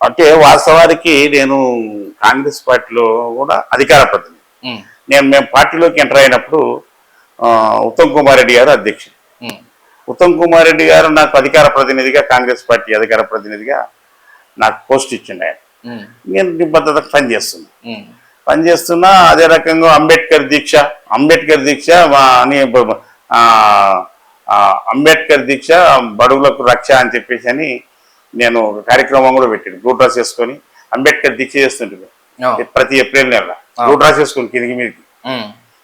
అంటే వాస్తవానికి నేను కాంగ్రెస్ పార్టీలో కూడా అధికార ప్రతినిధి. నేను మేము పార్టీలోకి ఎంటర్ అయినప్పుడు ఉత్తమ్ కుమార్ రెడ్డి గారు అధ్యక్షుడు. ఉత్తమ్ కుమార్ రెడ్డి గారు నాకు అధికార ప్రతినిధిగా కాంగ్రెస్ పార్టీ అధికార ప్రతినిధిగా నాకు పోస్ట్ ఇచ్చిండు ఆయన. నేను నిబద్ధతకు పనిచేస్తున్నా. పనిచేస్తున్నా అదే రకంగా అంబేద్కర్ దీక్ష అంబేద్కర్ దీక్ష అని అంబేద్కర్ దీక్ష బడుగులకు రక్ష అని చెప్పేసి అని నేను ఒక కార్యక్రమం కూడా పెట్టాను. బ్లూ డ్రెస్ వేసుకొని అంబేద్కర్ దీక్ష చేస్తుంటుంది. ప్రతి ఏప్రిల్ నెల. బ్లూ డ్రెస్ వేసుకొని కిందికి మీదకి.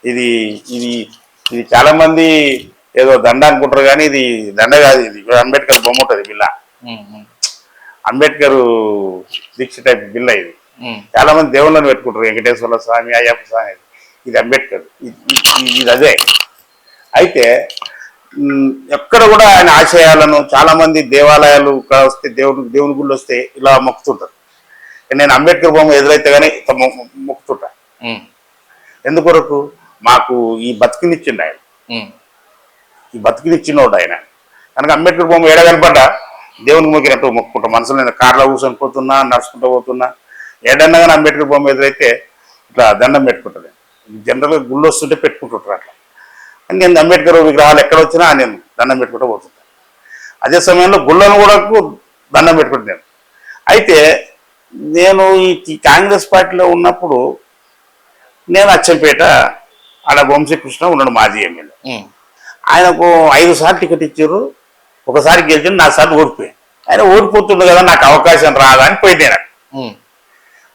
ఇది ఇది ఇది చాలా మంది ఏదో దండ అనుకుంటారు కానీ ఇది దండ కాదు ఇది. అంబేద్కర్ బొమ్మ ఉంటుంది బిల్ల. అంబేద్కర్ దీక్ష టైప్ బిల్ల ఇది. చాలా మంది దేవుళ్ళని పెట్టుకుంటారు. వెంకటేశ్వర స్వామి అయ్యప్ప స్వామి. ఇది అంబేద్కర్. ఇది- అదే. అయితే ఎక్కడ కూడా ఆయన ఆశయాలను చాలా మంది దేవాలయాలు ఇక్కడ వస్తే దేవుని దేవుని గుళ్ళు వస్తే ఇలా మొక్కుతుంటారు. నేను అంబేద్కర్ బొమ్మ ఎదురైతే కానీ మొక్కుతుంటా. ఎందుకొరకు? మాకు ఈ బతికినిచ్చిండు ఆయన. ఈ బతికినిచ్చినోడు ఆయన. కనుక అంబేద్కర్ బొమ్మ ఏడ కనపడ్డా? దేవునికి మొక్కినట్టు మొక్కుంటా. మనసులో నేను కార్లో కూర్చొని పోతున్నా నడుచుకుంటూ పోతున్నా. ఏడన్నా కానీ అంబేద్కర్ బొమ్మ ఎదురైతే ఇట్లా దండం పెట్టుకుంటుంది జనరల్గా గుళ్ళు వస్తుంటే పెట్టుకుంటుంటారు అట్లా. నేను అంబేద్కర్ విగ్రహాలు ఎక్కడ వచ్చినా నేను దండం పెట్టుకుంటూ పోతుంటాను అదే సమయంలో గుళ్ళను కూడా దండం పెట్టుకుంటాను నేను. అయితే నేను ఈ కాంగ్రెస్ పార్టీలో ఉన్నప్పుడు నేను అచ్చంపేట ఆడ వంశీకృష్ణ ఉన్నాడు మాజీ ఎమ్మెల్యే. ఆయనకు ఐదు సార్లు టికెట్ ఇచ్చారు ఒకసారి గెలిచిండు నా సార్లు ఓడిపోయాను ఆయన ఓడిపోతుండు కదా నాకు అవకాశం రాదా అని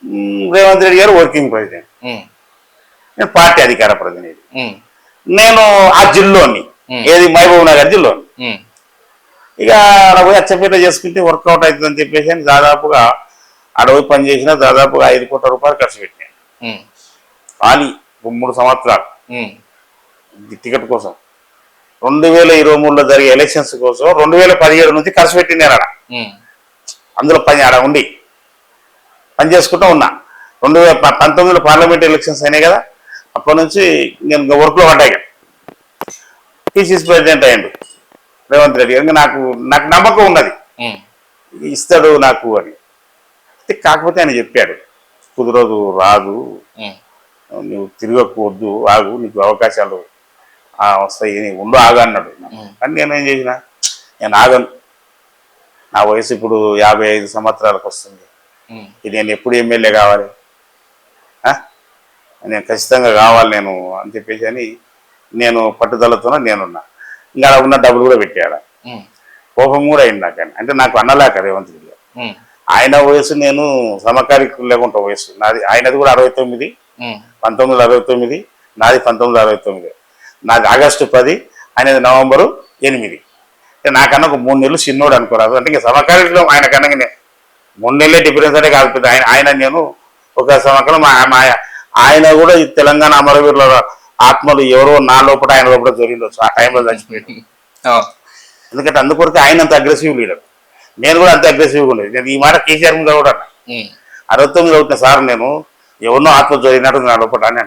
మ్, రేవంత్ రెడ్డి గారు వర్కింగ్ ప్రెసిడెంట్. నేను పార్టీ అధికార ప్రతినిధి. నేను ఆ జిల్లోని. ఏది మహబూబ్ నగర్ జిల్లోని ఇక ఆడ పోయి అచ్చపేట చేసుకుంటే వర్కౌట్ అవుతుందని చెప్పేసి అని దాదాపుగా అడవి పని చేసిన దాదాపుగా ఐదు కోట్ల రూపాయలు ఖర్చు పెట్టాను. ఖాళీ మూడు సంవత్సరాలు. టికెట్ కోసం. రెండు వేల ఇరవై మూడులో జరిగే ఎలక్షన్స్ కోసం రెండు వేల పదిహేడు నుంచి ఖర్చు పెట్టింది ఆడ అందులో పని ఆడ ఉండి. పని చేసుకుంటూ ఉన్నా. రెండు వేల పంతొమ్మిదిలో పార్లమెంట్ ఎలక్షన్స్ అయినాయి కదా. అప్పటి నుంచి నేను ఇంకా వర్క్లో పడ్డాయి పిసిసి ప్రెసిడెంట్ అయ్యండు. రేవంత్ రెడ్డి గారు. ఇంకా నాకు నాకు నమ్మకం ఉన్నది. ఇస్తాడు నాకు అని. అయితే కాకపోతే ఆయన చెప్పాడు. కుదరదు రాదు. నువ్వు తిరగకూడదు. ఆగు నీకు అవకాశాలు ఆ, వస్తాయి ఉండు ఆగు అన్నాడు. కానీ నేను చేసిన? నేను ఆగను. నా వయసు ఇప్పుడు యాభై ఐదు సంవత్సరాలకు వస్తుంది. ఇది నేను ఎప్పుడు ఎమ్మెల్యే కావాలి? నేను ఖచ్చితంగా కావాలి నేను అని చెప్పేసి అని నేను పట్టుదలతోనే నేనున్నా. ఇంకా ఉన్న డబ్బులు కూడా పెట్టాడు కోపం కూడా అయింది నాకు. అంటే నాకు అన్నలేక రేవంత్ రెడ్డి ఆయన వయసు నేను సమకాలిక లేకుండా వయసు. నాది ఆయనది కూడా అరవై తొమ్మిది పంతొమ్మిది వందల అరవై తొమ్మిది నాది పంతొమ్మిది వందల అరవై తొమ్మిది. నాది ఆగస్టు పది ఆయనది నవంబరు ఎనిమిది. అంటే నాకన్నా ఒక మూడు నెలలు చిన్నోడు అనుకోరాదు. అంటే ఇంకా సమకాలీలో ఆయన కన్నా నేను మూడు నెలలే డిఫరెన్స్ అంటే కాదు ఆయన ఆయన నేను ఒక సమకాలం మా ఆయన కూడా ఈ తెలంగాణ అమరవీరుల ఆత్మలు ఎవరో నా లోపల ఆయన లోపల జరిగిండొచ్చు ఆ టైంలో చచ్చిపోయాడు. ఎందుకంటే అందుకొరకు ఆయన అంత అగ్రెసివ్ లీడర్ నేను కూడా అంత అగ్రెసివ్గా ఉండేది. నేను ఈ మాట కేసీఆర్ మీద కూడా అన్నా. అరవై తొమ్మిది అవుతున్న సార్ నేను ఎవరినో ఆత్మ జరిగినట్టు నా లోపల అని.